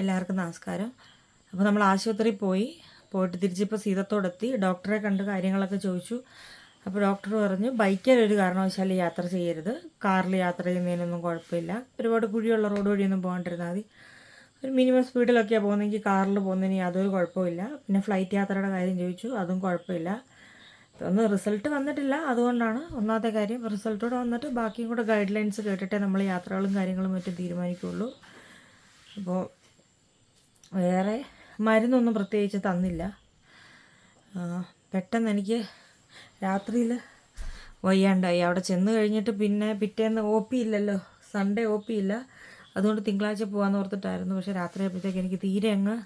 എല്ലാവർക്കും നമസ്കാരം. അപ്പോൾ നമ്മൾ ആശുപത്രിയിൽ പോയി. പോയിട്ട് തിരിച്ചിപ്പോൾ സീതത്തോടെത്തി. ഡോക്ടറെ കണ്ട് കാര്യങ്ങളൊക്കെ ചോദിച്ചു. അപ്പോൾ ഡോക്ടർ പറഞ്ഞു ബൈക്കിൽ ഒരു കാരണവശാലും യാത്ര ചെയ്യരുത്. കാറിൽ യാത്ര ചെയ്യുന്നതിനൊന്നും കുഴപ്പമില്ല. ഒരുപാട് കുഴിയുള്ള റോഡ് വഴിയൊന്നും പോകാണ്ടിരുന്നാൽ മതി. ഒരു മിനിമം സ്പീഡിലൊക്കെയാണ് പോകുന്നതെങ്കിൽ കാറിൽ പോകുന്നതിന് യാതൊരു കുഴപ്പമില്ല പിന്നെ ഫ്ലൈറ്റ് യാത്രയുടെ കാര്യം ചോദിച്ചു. അതും കുഴപ്പമില്ല. ഒന്നും റിസൾട്ട് വന്നിട്ടില്ല. അതുകൊണ്ടാണ് ഒന്നാമത്തെ കാര്യം. റിസൾട്ടോടെ വന്നിട്ട് ബാക്കിയും കൂടെ ഗൈഡ് ലൈൻസ് കേട്ടിട്ടേ നമ്മൾ യാത്രകളും കാര്യങ്ങളും മറ്റും തീരുമാനിക്കുകയുള്ളൂ അപ്പോൾ വേറെ മരുന്നൊന്നും പ്രത്യേകിച്ച് തന്നില്ല. പെട്ടെന്ന് എനിക്ക് രാത്രിയിൽ വയ്യാണ്ടായി. അവിടെ ചെന്ന് കഴിഞ്ഞിട്ട് പിന്നെ പിറ്റേന്ന് ഒ പി ഇല്ലല്ലോ. സൺഡേ ഒ പി ഇല്ല. അതുകൊണ്ട് തിങ്കളാഴ്ച പോകാമെന്ന് ഓർത്തിട്ടായിരുന്നു. പക്ഷേ രാത്രി ആയപ്പോഴത്തേക്ക് എനിക്ക് തീരെ അങ്ങ്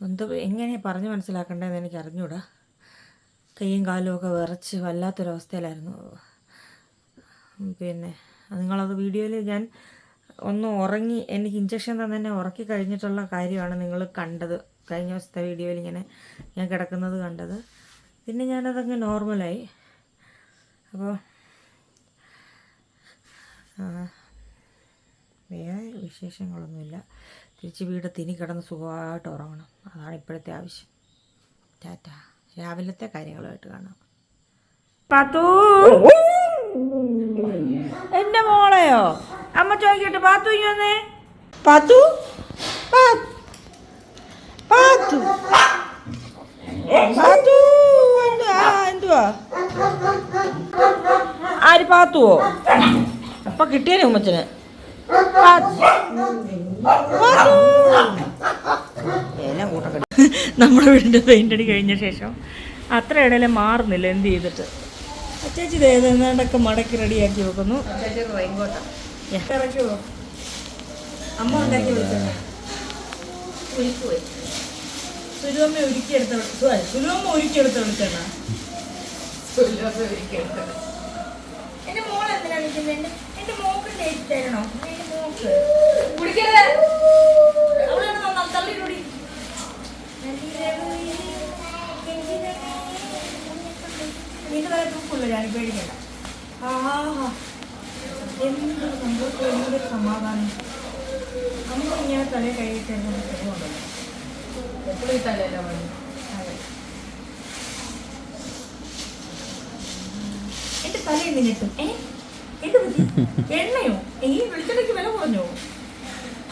എന്ത് എങ്ങനെ പറഞ്ഞ് മനസ്സിലാക്കേണ്ടതെന്ന് എനിക്ക് അറിഞ്ഞൂടാ. കൈയും കാലും ഒക്കെ വിറച്ച് വല്ലാത്തൊരവസ്ഥയിലായിരുന്നു. പിന്നെ നിങ്ങളത് വീഡിയോയിൽ ഞാൻ ഒന്ന് ഉറങ്ങി എനിക്ക് ഇഞ്ചക്ഷൻ തന്നെ ഉറക്കി കഴിഞ്ഞിട്ടുള്ള കാര്യമാണ് നിങ്ങൾ കണ്ടത്. കഴിഞ്ഞ ദിവസത്തെ വീഡിയോയിൽ ഇങ്ങനെ ഞാൻ കിടക്കുന്നത് കണ്ടത്. പിന്നെ ഞാനതങ്ങ് നോർമലായി അപ്പോൾ വേറെ വിശേഷങ്ങളൊന്നുമില്ല. തിരിച്ച് വീട് തിനി കിടന്ന് സുഖമായിട്ട് ഉറങ്ങണം. അതാണ് ഇപ്പോഴത്തെ ആവശ്യം. ടാറ്റ. രാവിലത്തെ കാര്യങ്ങളുമായിട്ട് കാണാം. പാത്തു! എന്റെ മോളെയോ? അമ്മ ചോദിക്കട്ടെ പാത്തു ഇങ്ങ് വന്നേ. പാത്തു? പാത്തു. പാത്തു എന്തുവാ? ആര് പാത്തുവോ? അപ്പൊ കിട്ടിയേ ഉമ്മച്ചന്. എല്ലാം കൂട്ടം നമ്മുടെ വീടിന്റെ പെയിന്റ് അടി കഴിഞ്ഞ ശേഷം അത്ര ഇടയിലെ മാറുന്നില്ല എന്ത് ചെയ്തിട്ട്. ചേച്ചി ഇത് ഏതാണ്ടൊക്കെ മടക്കി റെഡിയാക്കി വെക്കുന്നു. Yeah. ഇറക്കുവോ അമ്മ ഉണ്ടാക്കി വെച്ചത് സുരുവമ്മ ഒരുക്കിയെടുത്ത വെളി- സുരുവമ്മ ഒരുക്കിയെടുത്ത വെളിച്ചെണ്ണ. എന്റെ മോൾ എന്തിനാ നിൽക്കുന്നത് എന്റെ എന്റെ മോക്ക് ഡേറ്റ് തരണോ? എന്റെ മോക്ക്. അവിടെ നിന്ന്? തള്ളിയിലൂടി നിന്റെ തല തൂക്കുള്ളൂ ഞാൻ പേടിക്കണ്ട. ആഹാ. എന്തൊരു സമാധാനം അമ്മ ഇങ്ങനെ തലയെ കൈയിട്ട് സുഖമുണ്ടല്ലോ അതെ എന്റെ തലയിൽ നിന്നിട്ടും ഏ എന്ത് എണ്ണയോ ഈ വെളിച്ചെണ്ണയ്ക്ക് വില കുറഞ്ഞോ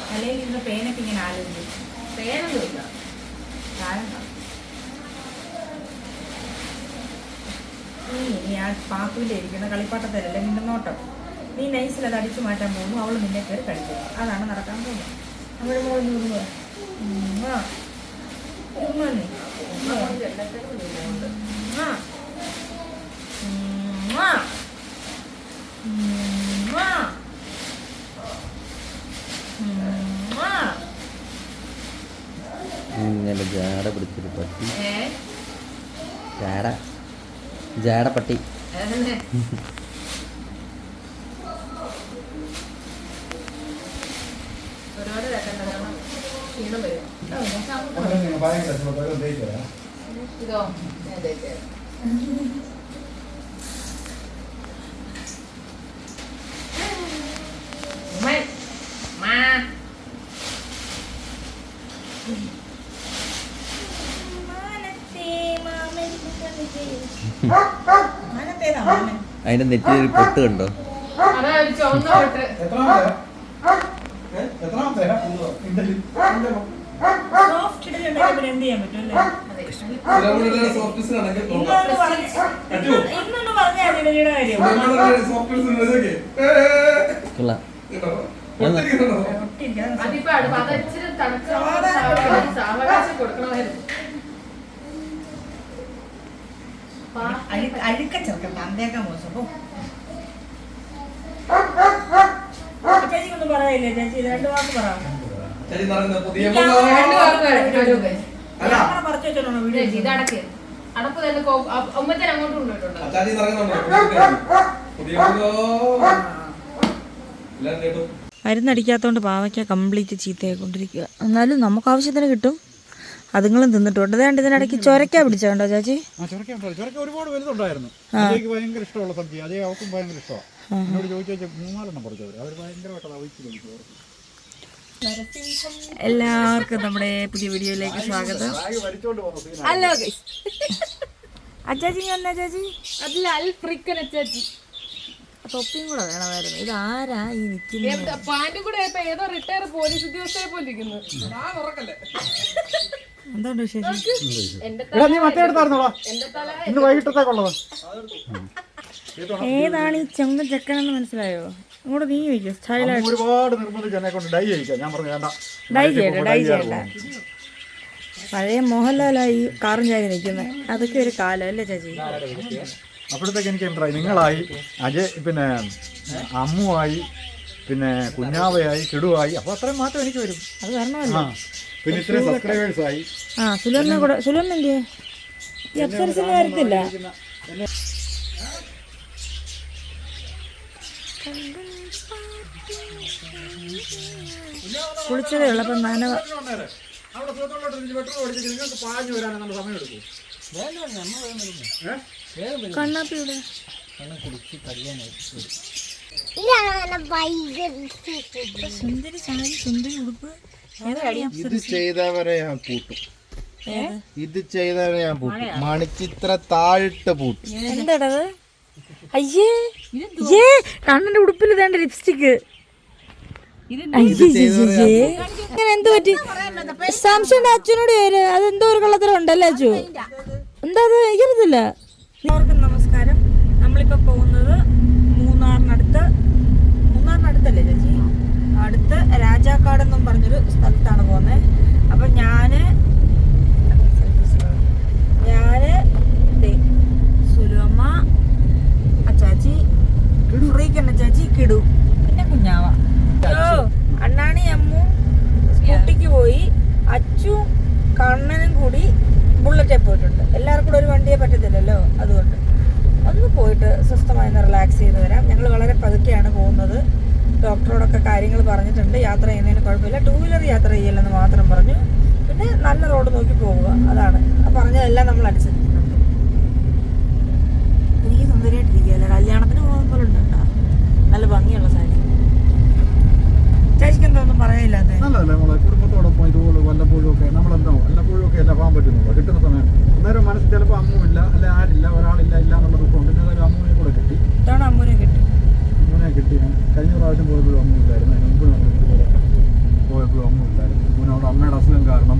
തലയിൽ ഇരുന്ന പേനൊക്കെ ഇങ്ങനെ ആലോചിച്ചു പേനൊന്നുമില്ല കാരണം നീ നീ ആ ഇരിക്കുന്ന കളിപ്പാട്ടത്തിലല്ലേ നിന്റെ നോട്ടം നീ നൈസിൽ അത് അടിച്ചു മാറ്റാൻ പോകുന്നു അവൾ നിന്നെ കയറി കഴിക്കും അതാണ് നടക്കാൻ പോകുന്നത്. നമ്മുടെ മോൾ. ഇങ്ങനെ ജാട പിടിച്ചൊരു പട്ടി. ജാട. ജാട പട്ടി. ഇതോ മാനത്തെ ഇതോ ഞാൻ തേച്ചു അതിന്റെ നെറ്റിൽ പൊട്ട് കണ്ടോ? അതാ തൊട്ട് സോഫ്റ്റ് ഇടലുണ്ടെങ്കിൽ എന്ത് ചെയ്യാൻ പറ്റും അല്ലേ? ഇന്നൊന്ന് പറഞ്ഞ- ഇന്ന് ഇന്നൊന്ന് പറഞ്ഞാൽ അതിന്റെ കാര്യം. കൊള്ളാം. അഴുക്ക ചെറുക്കൻ തന്തേക്കാൻ മോശം. പറയില്ലേ ചേച്ചി? രണ്ട് വാക്ക് പറ. രണ്ട് വാക്ക്. ഒരു ക്യാമറ പറിച്ചു വെച്ചോണോ വീഡിയോ ഇത് അടക്ക് അടപ്പ് തന്നെ ഒമ്പത്തിന് അങ്ങോട്ട് കൊണ്ടുപോയിട്ടുണ്ട് മരുന്നടിക്കാത്തതുകൊണ്ട് പാവയ്ക്ക കംപ്ലീറ്റ് ചീത്തയായിക്കൊണ്ടിരിക്കുക എന്നാലും നമുക്ക് ആവശ്യത്തിന് കിട്ടും. അതുങ്ങളും തിന്നിട്ടുണ്ട്. അതുകൊണ്ട് ഇതിനിടയ്ക്ക് ചൊരക്ക പിടിച്ചോണ്ടോ ചാച്ചി? ആ ചുരക്ക ചുരക്ക ഒരുപാട് വലുതുണ്ടായിരുന്നു. ഭയങ്കര ഇഷ്ടമുള്ള സബ്ജി അതേ അവൾക്കും ഭയങ്കര ഇഷ്ടമാണ്. എന്നോട് ചോദിച്ചു മൂന്നാലെണ്ണം പറിച്ചവർ അവർ ഭയങ്കരമായിട്ട് അവിച്ച് എല്ലാവർക്കും നമ്മുടെ പുതിയ വീഡിയോയിലേക്ക് സ്വാഗതം. അല്ലോ അച്ചാച്ചി അച്ചാച്ചി അതിൽ അൽ ഫ്രിക്കൻ അച്ചാച്ചി തൊപ്പിയും കൂടെ വേണമായിരുന്നു. ഇത് ആരാ ഈ നിൽക്കുന്നത്? പാന്റ് കൂടെ ആയപ്പോ ഏതോ റിട്ടയർ പോലീസ് ഉദ്യോഗസ്ഥരെ പോലെ ഇരിക്കുന്നു. എന്തുകൊണ്ട് വിശേഷം? എടാ നീ മറ്റേ എടുത്തായിരുന്നോടാ? ഇന്ന് വൈകിട്ടത്തേക്കുള്ളത്. ഏതാണ് ഈ ചെങ്ക ചെക്കനെന്ന് മനസ്സിലായോ? ഇങ്ങോട്ട് നീ ചോദിക്കോ സ്റ്റൈലായിട്ട് ഒരുപാട് നിർബന്ധിച്ച് എന്നെ കൊണ്ട് ഡൈ ചെയ്യിക്കാം. ഞാൻ പറഞ്ഞു വേണ്ട. ഡൈ ചെയ്യണ്ട ഡൈ ചെയ്യണ്ട പഴയ മോഹൻലാലായി കാറും ചാരി നിൽക്കുന്നത് അതൊക്കെ ഒരു കാലം അല്ലേ ചേച്ചി? അപ്പോഴത്തേക്ക് എനിക്ക് എന്തായി നിങ്ങളായി അജയ് പിന്നെ അമ്മുവായി പിന്നെ കുഞ്ഞാവയായി കിടുവായി അപ്പോൾ അത്രയും മാറ്റം എനിക്ക് വരും. അത് വരണമല്ലോ ആ പിന്നെ ഇത്രയും സബ്സ്ക്രൈബേഴ്സ് ആയി. ആ സുലറിനെ കൂടെ സുലറിന് എന്തിയെ ഈ അപ്സരസിന് വരത്തില്ല. കുളിച്ചതേ ഉള്ളപ്പം നനവ അവിടെ നിങ്ങൾക്ക് പാഞ്ഞു വരാൻ നമ്മൾ സമയം എടുക്കും. കണ്ണാപ്പിയുടെ സുന്ദരി സാരി സുന്ദരി ഉടുപ്പ്. ഏതാടി ഇത് ചെയ്തവരെ ഞാൻ പൂട്ടു. ഇത് ചെയ്തവരെ ഞാൻ പൂട്ടും. മണിച്ചിത്ര താഴിട്ട് പൂട്ടും. എന്താടത് അയ്യേ. ഏ കണ്ണന്റെ ഉടുപ്പിൽ ഇതേണ്ട ലിപ്സ്റ്റിക്ക് ഇങ്ങനെ എന്ത് പറ്റി? സാംസങ് അച്ഛനോട് പേര് അതെന്തോ ഒരു കള്ളത്തരം ഉണ്ടല്ലേ അച്ചു? എന്താ അത്? എനിക്കറിയത്തില്ല. എല്ലാവർക്കും നമസ്കാരം. നമ്മളിപ്പോ പോകുന്നത് മൂന്നാറിനടുത്ത് മൂന്നാറിനടുത്തല്ലേ ചേച്ചി? അടുത്ത് രാജാക്കാട് എന്നും പറഞ്ഞൊരു സ്ഥലത്താണ് പോകുന്നത് അപ്പൊ ഞാൻ ഞാൻ ദേ, സുലുഅമ്മ അച്ചാച്ചി ഫ്രീക്കൻ ചാച്ചി കിടു. പിന്നെ കുഞ്ഞാവ. ഓ അണ്ണാണി അമ്മു സ്കൂട്ടിക്ക് പോയി അച്ചു കണ്ണനും കൂടി എല്ലാവർക്കും കൂടെ ഒരു വണ്ടിയെ പറ്റത്തില്ലല്ലോ അതുകൊണ്ട്. ഒന്ന് പോയിട്ട് സ്വസ്ഥമായി ഒന്ന് റിലാക്സ് ചെയ്ത് വരാം. ഞങ്ങൾ വളരെ പതുക്കെയാണ് പോകുന്നത്. ഡോക്ടറോടൊക്കെ കാര്യങ്ങൾ പറഞ്ഞിട്ടുണ്ട്. യാത്ര ചെയ്യുന്നതിന് കുഴപ്പമില്ല. ടൂ വീലർ യാത്ര ചെയ്യില്ലെന്ന് മാത്രം പറഞ്ഞു. പിന്നെ നല്ല റോഡ് നോക്കി പോവുക. അതാണ്. ആ പറഞ്ഞതെല്ലാം നമ്മൾ അനുസരിക്കുന്നുണ്ട് എനിക്ക് സുന്ദരിയായിട്ടിരിക്കുകയല്ലേ? കല്യാണത്തിന് പോകുന്ന പോലെ ഉണ്ട്? കേട്ടോ നല്ല ഭംഗിയുള്ള സാരി. ചേച്ചിക്ക് എന്താ ഒന്നും പറയാനില്ലാതെ നല്ലതല്ലേ നമ്മളെ കുടുംബത്തോടൊപ്പം ഇതുപോലെ വല്ലപ്പോഴും ഒക്കെ നമ്മളെന്തോ വല്ലപ്പോഴും ഒക്കെ അല്ല പോകാൻ പറ്റുന്നുള്ളൂ കിട്ടുന്ന സമയം. അന്നേരം മനസ്സിൽ ചിലപ്പോൾ അമ്മുമില്ല അല്ലെ ആരില്ല ഒരാളില്ല ഇല്ല എന്നുള്ള ദുഃഖമുണ്ട് പിന്നെ അമ്മുവിനെ കൂടെ കിട്ടി. അമ്മുവിനെ അമ്മൂനെ കിട്ടി. അമ്മുവിനെ കിട്ടി. കഴിഞ്ഞ പ്രാവശ്യം പോയപ്പോഴും അമ്മുമില്ലായിരുന്നു അതിന് മുമ്പ് നമ്മൾ ഇതുപോലെ പോയപ്പോഴും അമ്മുമില്ലായിരുന്നു അമ്മുവിനോട് അമ്മയുടെ അസുഖം കാരണം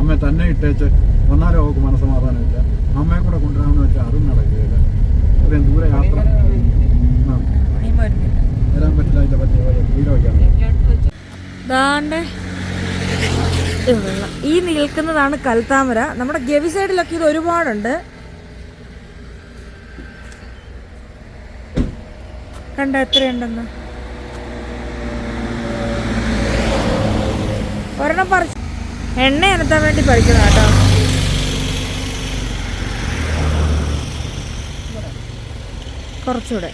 അമ്മയെ തന്നെ ഇട്ടേച്ച് വന്നാലും അവൾക്ക് മനസ്സമാധാനമില്ല. അമ്മയെ കൂടെ കൊണ്ടുവരാമെന്ന് വെച്ചാൽ അതും നടക്കുകയില്ല. ഇത്രയും ദൂരെ യാത്ര വരാൻ പറ്റില്ല. അതിന്റെ പറ്റിയ വയ്ക്കാൻ ദാണ്ടെ. ഈ നിൽക്കുന്നതാണ് കൽത്താമര. നമ്മുടെ ഗവി സൈഡിലൊക്കെ ഇത് ഒരുപാടുണ്ട്. കണ്ട എത്രയുണ്ടെന്ന്? ഒരെണ്ണം പറിച്ച് എണ്ണ അനത്താൻ വേണ്ടി പറിക്കുന്ന കേട്ടോ. കുറച്ചുകൂടെ.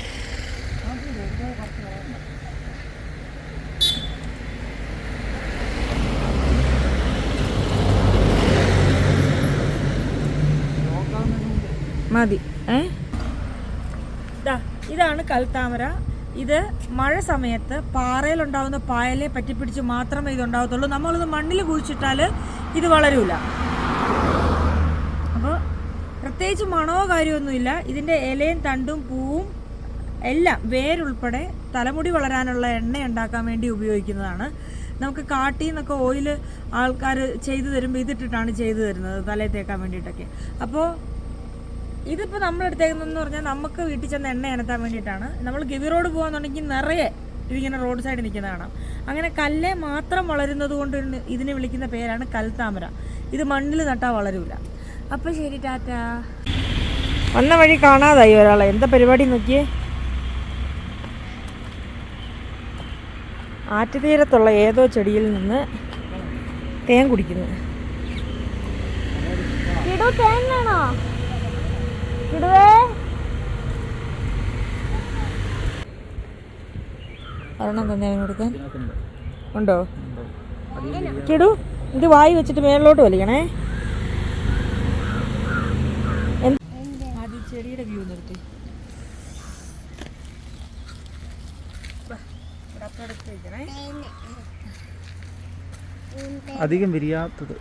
മതി. ഏ? ഇതാണ് കൽത്താമര. ഇത് മഴ സമയത്ത് പാറയിലുണ്ടാവുന്ന പായലെ പറ്റിപ്പിടിച്ച് മാത്രമേ ഇതുണ്ടാവത്തുള്ളൂ. നമ്മളിത് മണ്ണിൽ കുഴിച്ചിട്ടാൽ ഇത് വളരൂല. അപ്പോൾ പ്രത്യേകിച്ച് മണമോ കാര്യമൊന്നുമില്ല. ഇതിന്റെ ഇലയും തണ്ടും പൂവും എല്ലാം വേരുൾപ്പെടെ തലമുടി വളരാനുള്ള എണ്ണ ഉണ്ടാക്കാൻ വേണ്ടി ഉപയോഗിക്കുന്നതാണ്. നമുക്ക് കാട്ടിൽ നിന്നൊക്കെ ഓയിൽ ആൾക്കാർ ചെയ്തു തരുമ്പോൾ ഇതിട്ടിട്ടാണ് ചെയ്തു തരുന്നത് തലയിൽ തേക്കാൻ വേണ്ടിയിട്ടൊക്കെ. അപ്പോൾ ഇതിപ്പോൾ നമ്മളെടുത്തേക്കുന്നതെന്ന് പറഞ്ഞാൽ നമുക്ക് വീട്ടിൽ ചെന്ന് എണ്ണ അനത്താൻ വേണ്ടിയിട്ടാണ്. നമ്മൾ ഗവി റോഡ് പോകാന്നുണ്ടെങ്കിൽ നിറയെ ഇതിങ്ങനെ റോഡ് സൈഡിൽ നിൽക്കുന്ന കാണാം. അങ്ങനെ കല്ലേ മാത്രം വളരുന്നത് കൊണ്ട് ഇതിന് വിളിക്കുന്ന പേരാണ് കൽത്താമര. ഇത് മണ്ണിൽ നട്ടാൽ വളരൂല. അപ്പോൾ ശരി ടാറ്റ. വന്ന വഴി കാണാതായി ഒരാളെ. എന്താ പരിപാടി നോക്കിയേ? ആറ്റുതീരത്തുള്ള ഏതോ ചെടിയിൽ നിന്ന് തേൻ കുടിക്കുന്നു. കിടു തേൻ വേണോ? കിടുവേ ഒരെണ്ണം തന്നെ അവന് കൊടുക്കാൻ. ഉണ്ടോ? കിടു ഇത് വായി വെച്ചിട്ട് മേളിലോട്ട് വലിക്കണേ. ചെടിയുടെ വ്യൂ നിർത്തി അധികം വിരിയാത്തത്.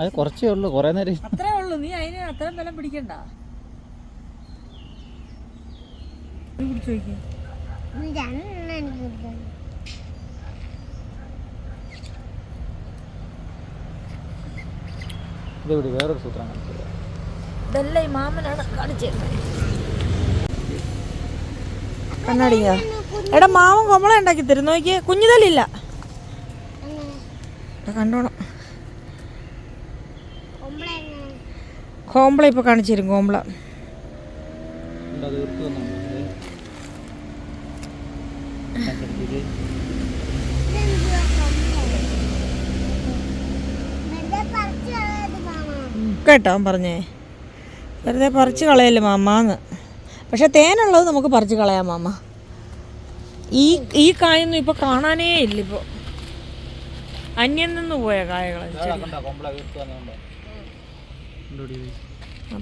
അത് കുറച്ചേ ഉള്ളൂ കുറേ നേരം അത്രേ ഉള്ളൂ നീ അതിന് അത്രയും ബലം പിടിക്കണ്ട. നീ പിടിച്ചു നോക്കി ഇതെവിടെ വേറൊരു സൂത്രം കാണിച്ചത് ഇതല്ല ഈ മാമനാണ് കാണിച്ചത് കണ്ണാടിയാ? എടാ മാമൻ കൊമ്പള ഉണ്ടാക്കി തരും. നോക്കിയേ കുഞ്ഞുതലില്ല കണ്ടോണം. കോമ്പള ഇപ്പൊ കാണിച്ചു തരും കോമ്പള. കേട്ടോ പറഞ്ഞേ. വെറുതെ പറിച്ചു കളയല്ലേ മാമാന്ന്. പക്ഷെ തേനുള്ളത് നമുക്ക് പറിച്ചു കളയാം മാമ. ഈ ഈ കായൊന്നും ഇപ്പൊ കാണാനേ ഇല്ല ഇപ്പൊ. അന്യം നിന്ന് പോയ കായകൾ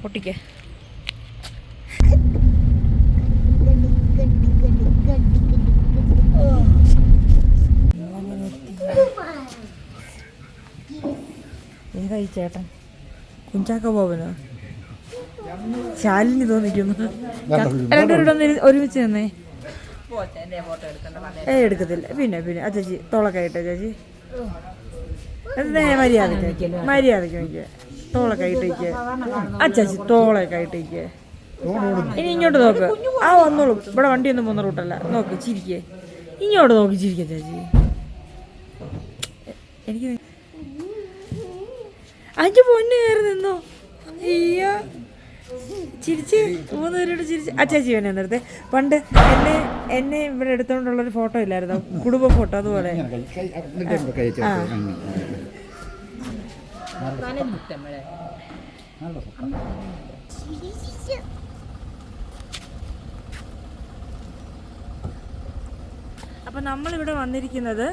പൊട്ടിക്കേ. ഏതായി ചേട്ടൻ. കുഞ്ചാക്ക ബോബനോ ശാലിനി തോന്നിക്കുന്നു. ഒരുമിച്ച് നിന്നേ. ഏ എടുക്കത്തില്ല. പിന്നെ പിന്നെ ആ ചേച്ചി തോളൊക്കെ ചേച്ചി. മര്യാദയ്ക്ക് മര്യാദയ്ക്ക് വയ്ക്കുക. തോളൊക്കെ ഇട്ട് അച്ചാച്ചി തോളൊക്കെ വയ്ക്കുക ഇനി ഇങ്ങോട്ട് നോക്ക്. ആ വന്നോളൂ. ഇവിടെ വണ്ടിയൊന്നും പോകുന്ന റൂട്ടല്ല. നോക്ക് ചിരിക്കേ. ഇങ്ങോട്ട് നോക്കി ചിരിക്കേ ചേച്ചി. എനിക്ക് അഞ്ചു പൊന്നു കയറി നിന്നോ? അയ്യോ. ചിരിച്ച് മൂന്ന് പേരോട് ചിരിച്ച്. ആ ചേച്ചി വേണേ നേരത്തെ പണ്ട് എന്നെ എന്നെ ഇവിടെ എടുത്തോണ്ടുള്ളൊരു ഫോട്ടോ ഇല്ലായിരുന്നു? കുടുംബ ഫോട്ടോ അതുപോലെ. അപ്പോൾ നമ്മളിവിടെ വന്നിരിക്കുന്നത്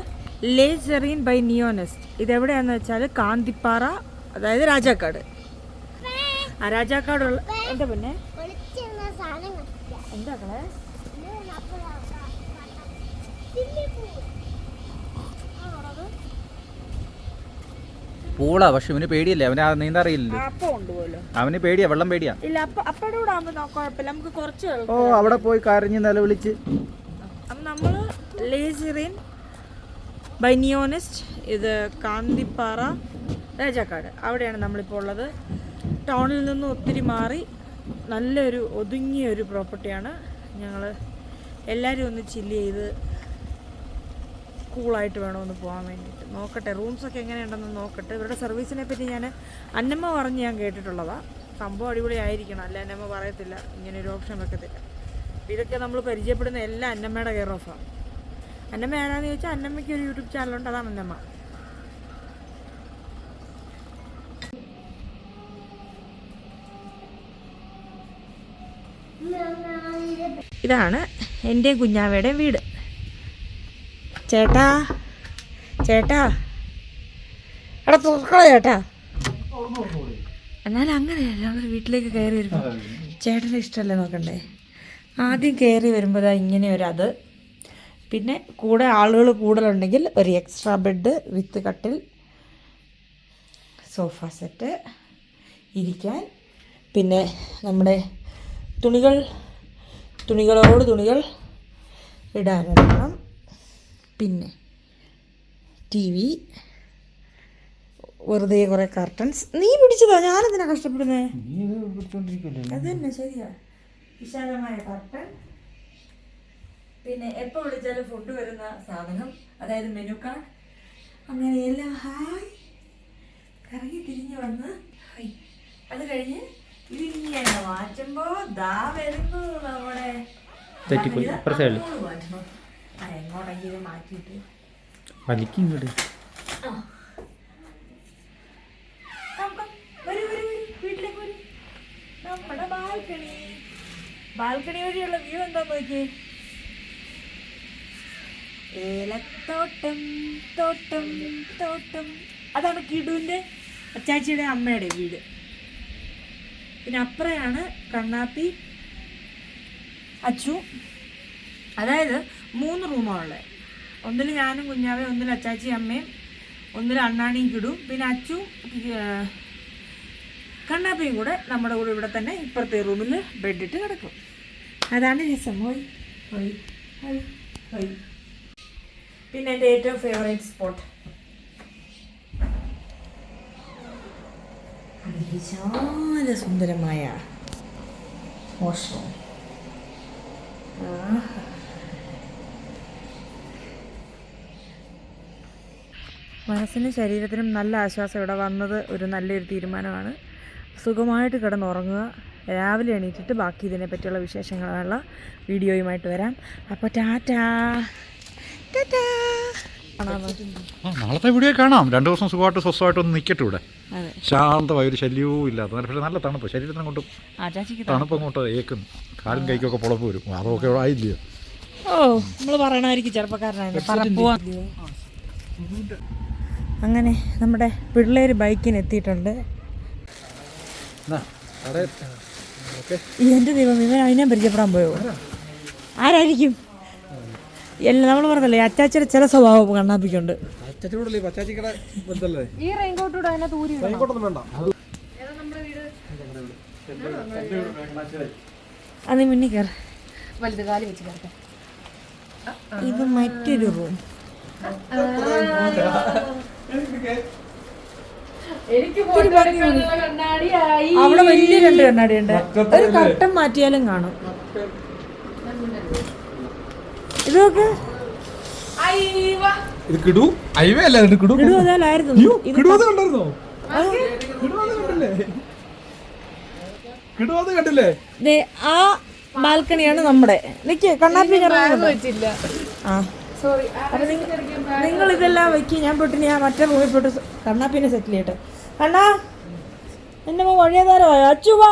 ലേസറിൻ ബൈ നിയോനെസ്റ്റ് ഇതെവിടെയാന്ന് വെച്ചാൽ കാന്തിപ്പാറ അതായത് രാജാക്കാട്. ആ രാജാക്കാടുള്ള എന്താ പിന്നെ? എന്താ പൂളാ പക്ഷെ ഇവന് പേടിയല്ലേ? അവന് നീന്താ അറിയില്ലല്ലോ. അപ്പം കൊണ്ടുപോലോ അവന് പേടിയാ വെള്ളം പേടിയാ. ഇല്ല അപ്പ അപ്പയുടെ കൂടെ ആകുമ്പോൾ കുഴപ്പമില്ല നമുക്ക് കുറച്ച് വെള്ളം ഓ അവിടെ പോയി കരഞ്ഞ് നിലവിളിച്ച്. അപ്പം നമ്മൾ ലേസിറിൻ ബൈ നിയോനെസ്റ്റ് ഇത് കാന്തിപ്പാറ രാജാക്കാട്. അവിടെയാണ് നമ്മളിപ്പോൾ ഉള്ളത്. ടൗണിൽ നിന്ന് ഒത്തിരി മാറി നല്ലൊരു ഒതുങ്ങിയ ഒരു പ്രോപ്പർട്ടിയാണ്. ഞങ്ങൾ എല്ലാവരും ഒന്ന് ചില്ല് ചെയ്ത് കൂളായിട്ട് വേണം ഒന്ന് പോകാൻ വേണ്ടിയിട്ട്. നോക്കട്ടെ റൂംസൊക്കെ എങ്ങനെയുണ്ടെന്ന് നോക്കട്ടെ. ഇവരുടെ സർവീസിനെ പറ്റി ഞാൻ അന്നമ്മ പറഞ്ഞ് ഞാൻ കേട്ടിട്ടുള്ളതാണ് സംഭവം അടിപൊളി ആയിരിക്കണം അല്ല അന്നമ്മ പറയത്തില്ല. ഇങ്ങനെ ഒരു ഓപ്ഷൻ വെക്കത്തില്ല. ഇതൊക്കെ നമ്മൾ പരിചയപ്പെടുന്ന എല്ലാം അന്നമ്മയുടെ കെയർ ഓഫാണ് അന്നമ്മ ആരാന്ന് ചോദിച്ചാൽ അന്നമ്മയ്ക്ക് ഒരു യൂട്യൂബ് ചാനലുണ്ട് അതാണ് അന്നമ്മ. ഇതാണ് എന്റെ കുഞ്ഞാവയുടെ വീട്. ചേട്ടാ ചേട്ടാ. എടാ തുറക്കണോ ചേട്ടാ. എന്നാൽ അങ്ങനെയല്ല നമ്മൾ വീട്ടിലേക്ക് കയറി വരുമ്പോൾ ചേട്ടന്റെ ഇഷ്ടമല്ലേ നോക്കണ്ടേ? ആദ്യം കയറി വരുമ്പോൾ ഇങ്ങനെ ഒരു അത്. പിന്നെ കൂടെ ആളുകൾ കൂടുതലുണ്ടെങ്കിൽ ഒരു എക്സ്ട്രാ ബെഡ് വിത്ത് കട്ടിൽ സോഫ സെറ്റ് ഇരിക്കാൻ. പിന്നെ നമ്മുടെ തുണികൾ തുണികളോട് തുണികൾ ഇടാനൊരെണ്ണം പിന്നെ ടി വി വെറുതെ കുറേ കർട്ടൻസ് നീ പിടിച്ചതാ? ഞാനെന്തിനാ കഷ്ടപ്പെടുന്നത് അത് തന്നെ ശരിയാ. വിശാലമായ കർട്ടൻ പിന്നെ എപ്പോൾ വിളിച്ചാലും ഫുഡ് വരുന്ന സാധനം അതായത് മെനു കാർഡ് അങ്ങനെ എല്ലാം ഹായ്. കറങ്ങി തിരിഞ്ഞു വന്ന് ഹായ്. അത് കഴിഞ്ഞ് ഇതിങ്ങനെ മാറ്റുമ്പോ ദാ വരുന്നു നമ്മുടെ മാറ്റണം. എങ്ങോട്ടെങ്കിലും മാറ്റിയിട്ട്. നമ്മുടെ ബാൽക്കണി. ബാൽക്കണി വഴിയുള്ള വ്യൂ എന്താ നോക്കിയേ? ഏലത്തോട്ടം തോട്ടം തോട്ടം. അതാണ് കിടുവിന്റെ അച്ചാച്ചിയുടെ അമ്മയുടെ വീട്. പിന്നെ അപ്പുറയാണ് കണ്ണാപ്പി അച്ചു. അതായത് മൂന്ന് റൂമാണ് ഉള്ളത് ഒന്നിൽ ഞാനും കുഞ്ഞാവേ ഒന്നിൽ അച്ചാച്ചി അമ്മയും ഒന്നിൽ അണ്ണാണിയും കിടും. പിന്നെ അച്ചു കണ്ണാപ്പയും കൂടെ നമ്മുടെ കൂടെ ഇവിടെ തന്നെ ഇപ്പുറത്തെ റൂമിൽ ബെഡിട്ട് കിടക്കും. അതാണ് രസം. ഹോയ് ഹോയ് ഹോയ് ഹോയ്. പിന്നെ എന്റെ ഏറ്റവും ഫേവറേറ്റ് സ്പോട്ട് വിശാല സുന്ദരമായ വാഷ്റൂം മനസ്സിനും ശരീരത്തിനും നല്ല ആശ്വാസം ഇവിടെ വന്നത് ഒരു നല്ലൊരു തീരുമാനമാണ്. സുഖമായിട്ട് കിടന്നുറങ്ങുക. രാവിലെ എണീറ്റിട്ട് ബാക്കി ഇതിനെ പറ്റിയുള്ള വിശേഷങ്ങളുള്ള വീഡിയോയുമായിട്ട് വരാം. അപ്പോൾ ടാറ്റാ. നാളത്തെ വീഡിയോ കാണാം. രണ്ടു ദിവസം സുഖമായിട്ട് സ്വസ്ഥമായിട്ട് ഒന്ന് നിൽക്കട്ടെ ഇവിടെ. ശാന്തമായ ഒരു ശല്യവും ഇല്ലാത്ത പക്ഷേ നല്ല തണുപ്പ്. ശരീരത്തിന് കൊണ്ടും തണുപ്പ്. അങ്ങോട്ട് ഏക്കും കാലും കൈക്കൊക്കെ പുളപ്പ് വരും. അതൊക്കെ ആയില്ലയോ? ഓ നമ്മൾ പറയണമായിരിക്കും ചെറുപ്പക്കാരനായിരുന്നു അങ്ങനെ നമ്മുടെ പിള്ളേർ ബൈക്കിന് എത്തിയിട്ടുണ്ട് എന്റെ ദൈവം ഇവൻ അതിനെ പരിചയപ്പെടാൻ പോയോ? ആരായിരിക്കും? എല്ലാം നമ്മൾ പറഞ്ഞല്ലേ അച്ചാച്ചിയുടെ ചില സ്വഭാവം കണ്ണാപ്പിക്കുണ്ട്. അത് മുന്നിൽ കയറ. വലുതുകാലി വെച്ച് കിടക്കാം ഇത് മറ്റൊരു റൂം. എനിക്ക് കണ്ണാടിയായി. അവിടെ വലിയ രണ്ട് കണ്ണാടിയുണ്ട്. ഒരു കട്ടം മാറ്റിയാലും കാണും. ഇത് നോക്ക് ഇത് കിടു ഹൈവേ അല്ല ഇത് കിടു കണ്ടായിരുന്നോ കണ്ടില്ലേ കിടുവത് കണ്ടില്ലേ ദേ, ആ ബാൽക്കണിയാണ് നമ്മുടെ നിക്ക്. കണ്ണാപ്പി വെച്ചില്ല ആ സോറി അപ്പൊ നിങ്ങൾ ഇതെല്ലാം വെക്കി ഞാൻ പെട്ടി ഞാൻ മറ്റേ റൂമിൽ പോയിട്ട് കണ്ണാപ്പിനെ സെറ്റിൽ ചെയ്യട്ടെ. കണ്ണാ എന്നെ വഴിയതാരോ അച്ചു വാ